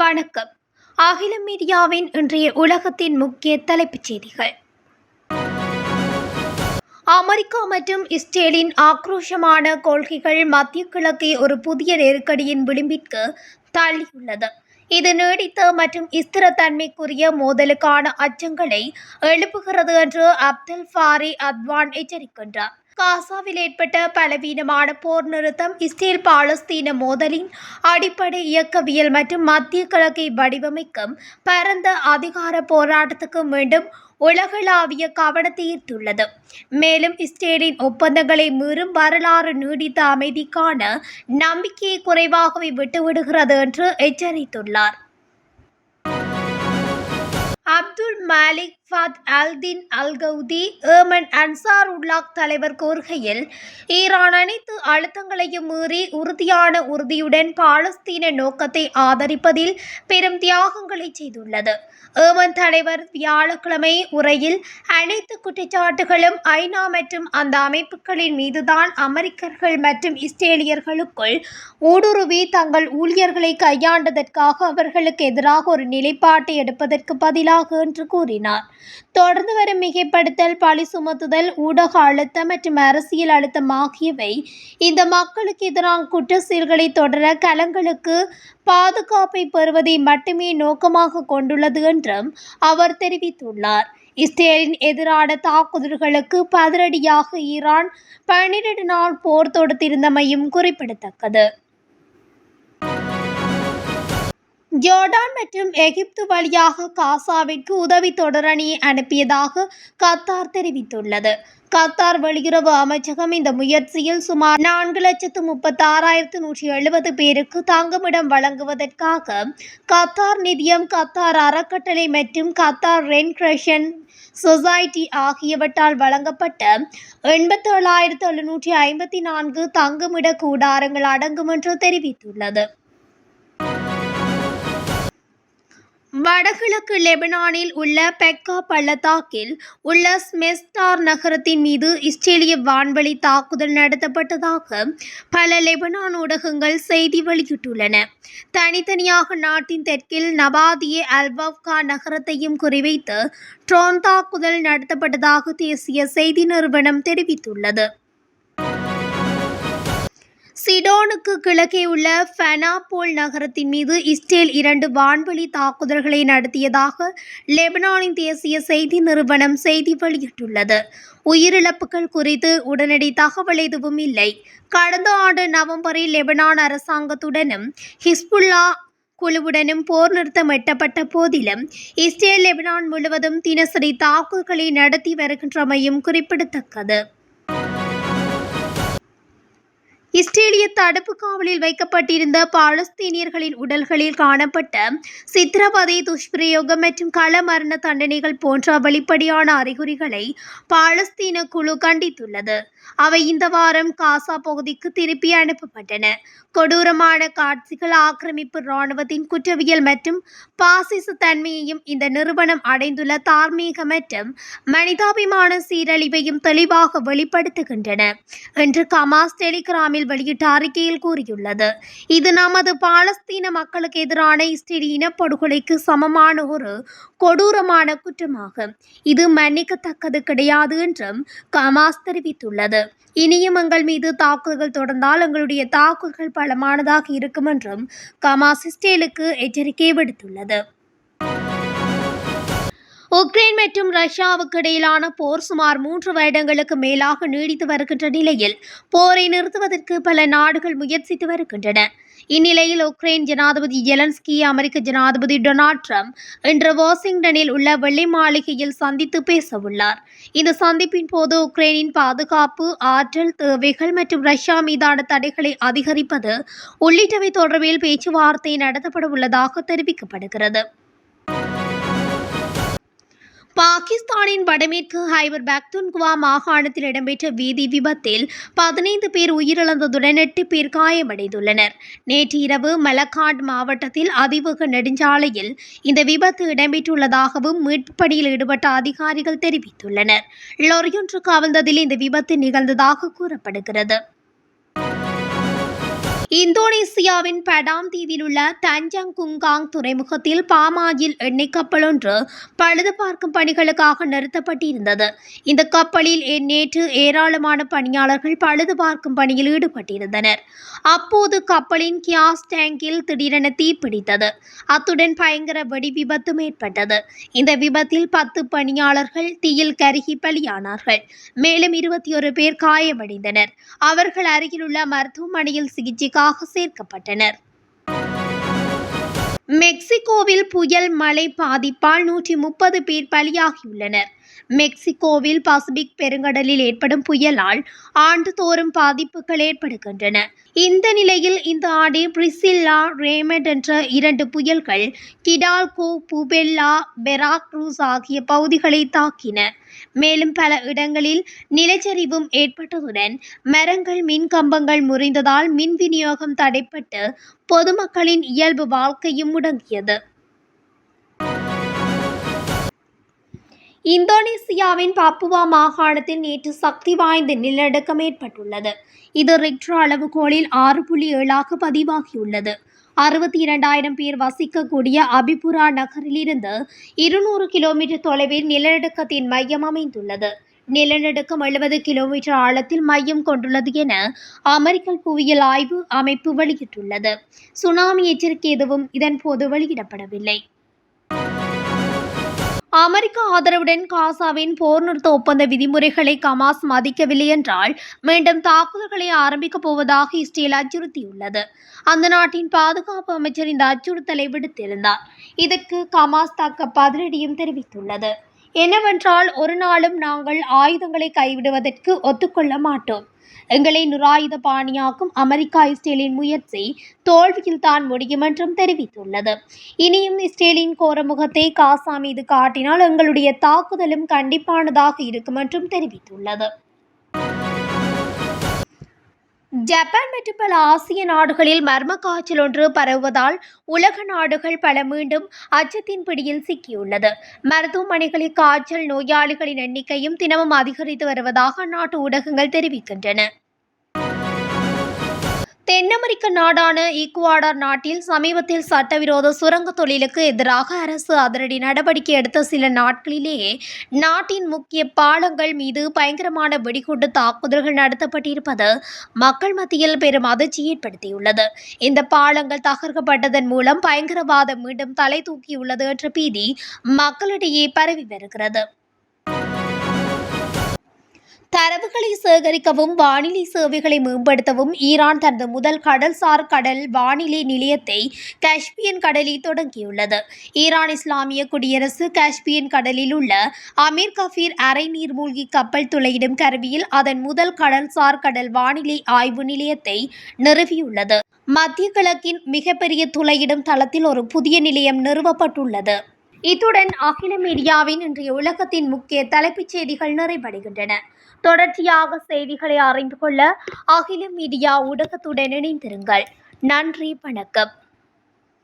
வணக்கம். அகில மீடியாவின் இன்றைய உலகத்தின் முக்கிய தலைப்புச் செய்திகள். அமெரிக்கா மற்றும் இஸ்ரேலின் ஆக்ரோஷமான கொள்கைகள் மத்திய கிழக்கை ஒரு புதிய நெருக்கடியின் விளிம்பிற்கு தள்ளியுள்ளது. இது நீடித்த மற்றும் ஸ்திரத்தன்மைக்குரிய மோதலுக்கான அச்சங்களை எழுப்புகிறது என்று அப்துல் ஃபாரி அத்வான் எச்சரிக்கின்றார். காசாவில் ஏற்பட்ட பலவீனமான போர் நிறுத்தம் இஸ்ரேல் பாலஸ்தீன மோதலின் அடிப்படை இயக்கவியல் மற்றும் மத்திய கிழக்கை வடிவமைக்கும் பரந்த அதிகார போராட்டத்துக்கு மீண்டும் உலகளாவிய கவனத்தை ஈர்த்துள்ளது. மேலும் இஸ்ரேலின் ஒப்பந்தங்களை மீறும் வரலாறு நீடித்த அமைதிக்கான நம்பிக்கையை குறைவாகவே விட்டுவிடுகிறது என்று எச்சரித்துள்ளார். அப்துல் மாலிக் ஃபாத் அல்தின் அல்கவுதி ஏமன் அன்சார் உல்லாக் தலைவர் கூறுகையில் ஈரான் அனைத்து அழுத்தங்களையும் மீறி உறுதியான உறுதியுடன் பாலஸ்தீன நோக்கத்தை ஆதரிப்பதில் பெரும் தியாகங்களை செய்துள்ளது. ஏமன் தலைவர் வியாழக்கிழமை உரையில் அனைத்து குற்றச்சாட்டுகளும் ஐநா மற்றும் அந்த அமைப்புகளின் மீதுதான் அமெரிக்கர்கள் மற்றும் இஸ்ரேலியர்களுக்குள் ஊடுருவி தங்கள் ஊழியர்களை கையாண்டதற்காக அவர்களுக்கு எதிராக ஒரு நிலைப்பாட்டை எடுப்பதற்கு பதிலாக என்று கூறினார். தொடர்ந்து வரும் மிகைப்படுத்தல் பழி சுமத்துதல் ஊடக அழுத்தம் மற்றும் அரசியல் அழுத்தம் ஆகியவை இந்த மக்களுக்கு எதிரான குற்ற செயல்களை தொடர களங்களுக்கு பாதுகாப்பை பெறுவதை மட்டுமே நோக்கமாக கொண்டுள்ளது என்றும் அவர் தெரிவித்துள்ளார். இஸ்ரேலின் எதிரான தாக்குதல்களுக்கு பதிலடியாக ஈரான் பன்னிரண்டு நாள் போர் தொடுத்திருந்தமையும் குறிப்பிடத்தக்கது. ஜோர்டான் மற்றும் எகிப்து வழியாக காசாவிற்கு உதவி தொடரணியை அனுப்பியதாக கத்தார் தெரிவித்துள்ளது. கத்தார் வெளியுறவு அமைச்சகம் இந்த முயற்சியில் சுமார் நான்கு லட்சத்து முப்பத்தாறாயிரத்து நூற்றி எழுபது பேருக்கு தங்குமிடம் வழங்குவதற்காக கத்தார் நிதியம் கத்தார் அறக்கட்டளை மற்றும் கத்தார் ரென்க்ரஷன் சொசைட்டி ஆகியவற்றால் வழங்கப்பட்ட எண்பத்தேழாயிரத்து எழுநூற்றி ஐம்பத்தி நான்கு தங்குமிட கூடாரங்கள் அடங்கும் என்று தெரிவித்துள்ளது. வடகிழக்கு லெபனானில் உள்ள பெக்கா பள்ளத்தாக்கில் உள்ள ஸ்மெஸ்டார் நகரத்தின் மீது இஸ்ரேலிய வான்வழி தாக்குதல் நடத்தப்பட்டதாக பல லெபனான் ஊடகங்கள் செய்தி வெளியிட்டுள்ளன. தனித்தனியாக நாட்டின் தெற்கில் நபாதியே அல்பாவ்கா நகரத்தையும் குறிவைத்து ட்ரோன் தாக்குதல் நடத்தப்பட்டதாக தேசிய செய்தி நிறுவனம் தெரிவித்துள்ளது. சிடோனுக்கு கிழக்கே உள்ள ஃபெனாபோல் நகரத்தின் மீது இஸ்ரேல் இரண்டு வான்வழி தாக்குதல்களை நடத்தியதாக லெபனானின் தேசிய செய்தி நிறுவனம் செய்தி வெளியிட்டுள்ளது. உயிரிழப்புகள் குறித்து உடனடி தகவல் எதுவும் இல்லை. கடந்த ஆண்டு நவம்பரில் லெபனான் அரசாங்கத்துடனும் ஹிஸ்புல்லா குழுவுடனும் போர் நிறுத்தம் எட்டப்பட்ட போதிலும் இஸ்ரேல் லெபனான் முழுவதும் தினசரி தாக்குதல்களை நடத்தி வருகின்றமையும் குறிப்பிடத்தக்கது. இஸ்ரேலிய தடுப்பு காவலில் வைக்கப்பட்டிருந்த பாலஸ்தீனியர்களின் உடல்களில் காணப்பட்ட சித்திரவதை துஷ்பிரயோகம் மற்றும் கள மரண தண்டனைகள் போன்ற வெளிப்படையான அறிகுறிகளை பாலஸ்தீன குழு கண்டித்துள்ளது. அவை இந்த வாரம் காசா பகுதிக்கு திருப்பி அனுப்பப்பட்டன. கொடூரமான காட்சிகள் ஆக்கிரமிப்பு இராணுவத்தின் குற்றவியல் மற்றும் பாசிச தன்மையையும் இந்த நிறுவனம் அடைந்துள்ள தார்மீக மற்றும் மனிதாபிமான சீரழிவையும் தெளிவாக வெளிப்படுத்துகின்றன. என்று கமாஸ் டெலிகிராமில் வெளியிட்ட அறிக்கையில் கூறியுள்ளது. இது நமது பாலஸ்தீன மக்களுக்கு எதிரான இஸ்ரேல் இனப்படுகொலைக்கு சமமான ஒரு கொடூரமான குற்றமாகும். இது மன்னிக்கத்தக்கது கிடையாது என்றும் கமாஸ் தெரிவித்துள்ளது. இனியும் எங்கள் மீது தாக்குதல்கள் தொடர்ந்தால் எங்களுடைய தாக்குதல்கள் பலமானதாக இருக்கும் என்றும் கமாஸ் இஸ்ரேலுக்கு எச்சரிக்கை விடுத்துள்ளது. உக்ரைன் மற்றும் ரஷ்யாவுக்கு இடையிலான போர் சுமார் மூன்று வருடங்களுக்கு மேலாக நீடித்து வருகின்ற நிலையில் போரை நிறுத்துவதற்கு பல நாடுகள் முயற்சித்து வருகின்றன. இந்நிலையில் உக்ரைன் ஜனாதிபதி ஜெலன்ஸ்கி அமெரிக்க ஜனாதிபதி டொனால்ட் ட்ரம்ப் இன்று வாஷிங்டனில் உள்ள வெள்ளை மாளிகையில் சந்தித்து பேசவுள்ளார். இந்த சந்திப்பின் போது உக்ரைனின் பாதுகாப்பு ஆற்றல் தேவைகள் மற்றும் ரஷ்யா மீதான தடைகளை அதிகரிப்பது உள்ளிட்டவை தொடர்பில் பேச்சுவார்த்தை நடத்தப்பட உள்ளதாக தெரிவிக்கப்படுகிறது. பாகிஸ்தானின் வடமேற்கு ஹைபர் பக்துன்குவா மாகாணத்தில் இடம்பெற்ற வீதி விபத்தில் பதினைந்து பேர் உயிரிழந்ததுடன் எட்டு பேர் காயமடைந்துள்ளனர். நேற்று இரவு மலக்காட் மாவட்டத்தில் அதிவேக நெடுஞ்சாலையில் இந்த விபத்து இடம்பெற்றுள்ளதாகவும் மீட்பு பணியில் ஈடுபட்ட அதிகாரிகள் தெரிவித்துள்ளனர். லொரியொன்று கவிழ்ந்ததில் இந்த விபத்து நிகழ்ந்ததாக கூறப்படுகிறது. இந்தோனேசியாவின் படாம் தீவில் உள்ள தஞ்சங் குங்காங் துறைமுகத்தில் பாமாயில் எண்ணெய் கப்பல் ஒன்று பழுது பார்க்கும் பணிகளுக்காக நிறுத்தப்பட்டிருந்தது. இந்த கப்பலில் நேற்று ஏராளமான பணியாளர்கள் பழுது பார்க்கும் பணியில் ஈடுபட்டிருந்தனர். அப்போது கப்பலின் கியாஸ் டேங்கில் திடீரென தீப்பிடித்தது அத்துடன் பயங்கர வெடி விபத்தும் ஏற்பட்டது இந்த விபத்தில் பத்து பணியாளர்கள் தீயில் கருகி பலியானார்கள். மேலும் இருபத்தி ஒரு பேர் காயமடைந்தனர். அவர்கள் அருகிலுள்ள மருத்துவமனையில் சிகிச்சைக்காக சேர்க்கப்பட்டனர். மெக்சிகோவில் புயல் மழை பாதிப்பால் நூற்றி முப்பது பேர் பலியாகியுள்ளனர். மெக்சிகோவில் பசிபிக் பெருங்கடலில் ஏற்படும் புயலால் ஆண்டுதோறும் பாதிப்புகள் ஏற்படுகின்றன. இந்த நிலையில் இந்த ஆண்டு பிரிசில்லா ரேமட் என்ற இரண்டு புயல்கள் கிடால்கோ புபெல்லா பெராக்ரூஸ் ஆகிய பகுதிகளை தாக்கின. மேலும் பல இடங்களில் நிலச்சரிவும் ஏற்பட்டதுடன் மரங்கள் மின் கம்பங்கள் முறிந்ததால் மின் விநியோகம் தடைப்பட்டு பொதுமக்களின் இயல்பு வாழ்க்கையும் முடங்கியது. இந்தோனேசியாவின் பாப்புவா மாகாணத்தில் நேற்று சக்தி வாய்ந்த நிலநடுக்கம் ஏற்பட்டுள்ளது. இது ரிக்டர் அளவுகோலில் ஆறு புள்ளி ஏழாக பதிவாகியுள்ளது. அறுபத்தி இரண்டாயிரம் பேர் வசிக்கக்கூடிய அபிபுரா நகரிலிருந்து இருநூறு கிலோமீட்டர் தொலைவில் நிலநடுக்கத்தின் மையம் அமைந்துள்ளது. நிலநடுக்கம் எழுபது கிலோமீட்டர் ஆழத்தில் மையம் கொண்டுள்ளது என அமெரிக்க புவியியல் ஆய்வு அமைப்பு வெளியிட்டுள்ளது. சுனாமி எச்சரிக்கை எதுவும் இதன்போது வெளியிடப்படவில்லை. அமெரிக்க ஆதரவுடன் காசாவின் போர் நிறுத்த ஒப்பந்த விதிமுறைகளை கமாஸ் மதிக்கவில்லை என்றால் மீண்டும் தாக்குதல்களை ஆரம்பிக்கப் போவதாக இஸ்ரேல் அச்சுறுத்தியுள்ளது. அந்த நாட்டின் பாதுகாப்பு அமைச்சர் இந்த அச்சுறுத்தலை விடுத்திருந்தார். இதற்கு கமாஸ் தக்க பதிலடியும் தெரிவித்துள்ளது. என்னவென்றால் ஒரு நாளும் நாங்கள் ஆயுதங்களை கைவிடுவதற்கு ஒத்துக்கொள்ள மாட்டோம். எங்களை நிராயுத பாணியாக்கும் அமெரிக்கா இஸ்ரேலின் முயற்சி தோல்வியில் தான் முடியும் என்றும் தெரிவித்துள்ளது. இனியும் இஸ்ரேலின் கோரமுகத்தை காசா மீது காட்டினால் எங்களுடைய தாக்குதலும் கண்டிப்பானதாக இருக்கும் என்றும் தெரிவித்துள்ளது. ஜப்பான் மற்றும் பல ஆசிய நாடுகளில் மர்ம காய்ச்சல் ஒன்று பரவுவதால் உலக நாடுகள் பல மீண்டும் அச்சத்தின் பிடியில் சிக்கியுள்ளது. மருத்துவமனைகளில் காய்ச்சல் நோயாளிகளின் எண்ணிக்கையும் தினமும் அதிகரித்து வருவதாக அந்நாட்டு ஊடகங்கள் தெரிவிக்கின்றன. தென் அமெரிக்க நாடான ஈக்குவாடார் நாட்டில் சமீபத்தில் சட்டவிரோத சுரங்க தொழிலுக்கு எதிராக அரசு அதிரடி நடவடிக்கை எடுத்த சில நாட்களிலேயே நாட்டின் முக்கிய பாலங்கள் மீது பயங்கரமான வெடிகுண்டு தாக்குதல்கள் நடத்தப்பட்டிருப்பது மக்கள் மத்தியில் பெரும் அதிர்ச்சி ஏற்படுத்தியுள்ளது. இந்த பாலங்கள் தகர்க்கப்பட்டதன் மூலம் பயங்கரவாதம் மீண்டும் தலை தூக்கியுள்ளது என்ற பீதி மக்களிடையே பரவி வருகிறது. தரவுகளை சேகரிக்கவும் வானிலை சேவைகளை மேம்படுத்தவும் ஈரான் தனது முதல் கடல்சார் கடல் வானிலை நிலையத்தை காஷ்பியன் கடலில் தொடங்கியுள்ளது. ஈரான் இஸ்லாமிய குடியரசு காஷ்பியன் கடலில் உள்ள அமீர் கஃபீர் அரை நீர்மூழ்கி கப்பல் துளையிடும் கருவியில் அதன் முதல் கடல்சார் கடல் வானிலை ஆய்வு நிலையத்தை நிறுவியுள்ளது. மத்திய கிழக்கின் மிகப்பெரிய துளையிடும் தளத்தில் ஒரு புதிய நிலையம் நிறுவப்பட்டுள்ளது. இத்துடன் அகில மீடியாவின் இன்றைய உலகத்தின் முக்கிய தலைப்புச் செய்திகள் நிறைவடைகின்றன. தொடர்ச்சியாக செய்திகளை அறிந்து கொள்ள அகில மீடியா ஊடகத்துடன் இணைந்திருங்கள். நன்றி வணக்கம்.